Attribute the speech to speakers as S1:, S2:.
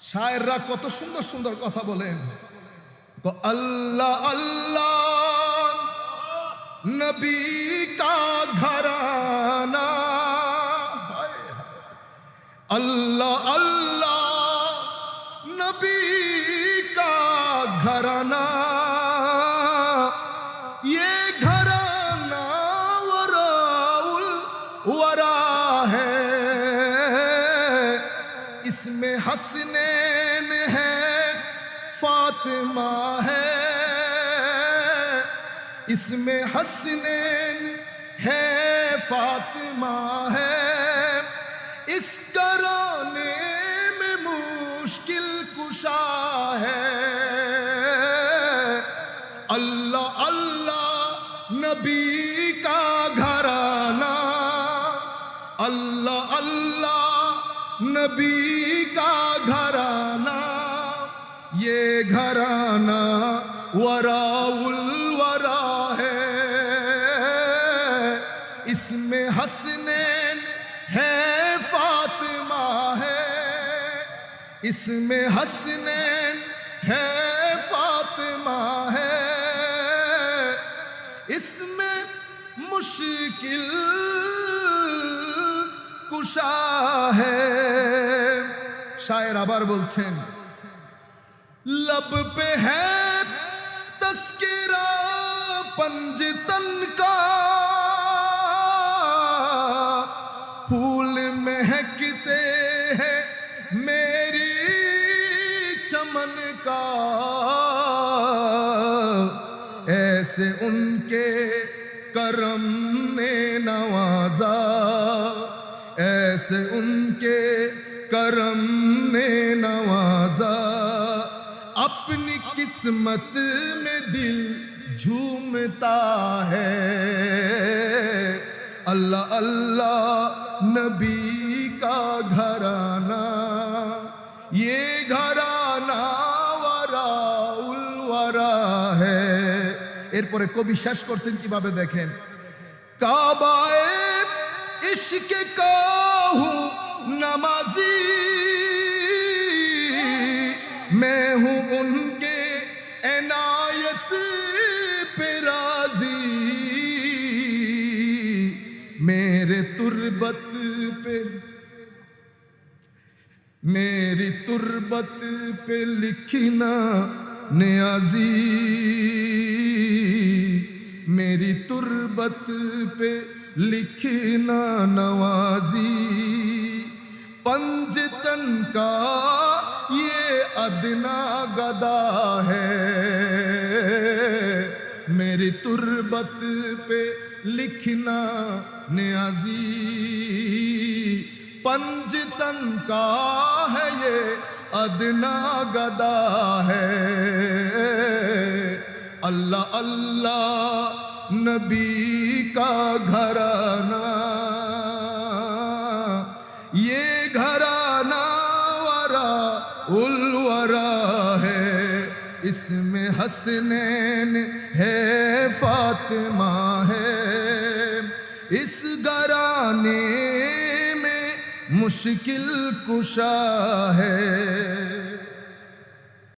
S1: শায়েররা কত সুন্দর সুন্দর কথা বলেন আল্লাহ আল্লাহ নবী কা ঘরানা। আল্লাহ আল্লাহ নবী اس میں حسنین ہے، فاطمہ ہے۔ اس میں حسنین ہے، فاطمہ ہے۔ اس کرانے میں مشکل کشا ہے۔ اللہ اللہ، نبی کا گھرانہ۔ اللہ اللہ نبی کا گھرانہ، یہ گھرانہ وراء ورا ہے۔ اس میں حسنین ہے، فاطمہ ہے۔ اس میں حسنین ہے، فاطمہ ہے۔ اس میں مشکل کشا ہے۔ شاعر আবার বলছেন لب پہ ہے تذکرہ پنجتن کا۔ پھول مہکتے ہیں میری چمن کا۔ ایسے ان کے کرم نے نوازا۔ ایسے ان کے کرم اپنی قسمت میں دل جھومتا ہے۔ اللہ اللہ، نبی کا گھرانہ۔ یہ گھرانہ ورا الورا ہے۔ ایر پورے کو এরপরে কবি শেষ করছেন কিভাবে দেখেন? কাবায় عشق کا ہوں نمازی میں ہوں ان کے عنایت پہ راضی۔ میرے تربت پہ، میری تربت پہ لکھنا نیازی۔ میری تربت پہ لکھنا نوازی۔ پنجتن کا ادنا گدا ہے۔ میری تربت پہ لکھنا نیازی۔ پنج تن کا ہے یہ ادنا گدا ہے۔ اللہ اللہ، نبی کا گھرانہ۔ اس میں حسنین ہے فاطمہ ہے۔ اس گرانے میں مشکل کشا ہے۔